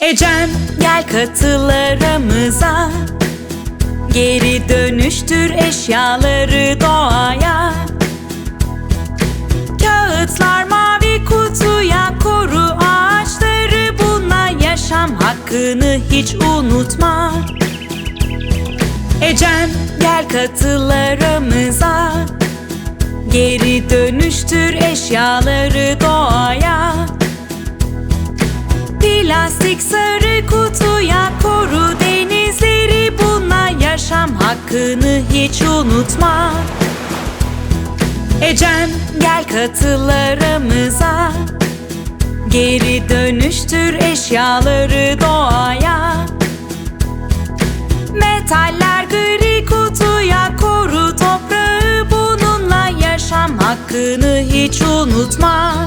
Ecem gel katıl aramıza Geri dönüştür eşyaları doğaya. Kağıtlar mavi kutuya koru ağaçları. Bununla yaşam hakkını hiç unutma. Ecem gel katıl aramıza Geri dönüştür eşyaları doğaya Plastik sarı kutuya koru denizleri Bununla yaşam hakkını hiç unutma. Ecem gel katıl aramıza Geri dönüştür eşyaları doğaya. Metaller gri kutuya koru toprağı Bununla yaşam hakkını hiç unutma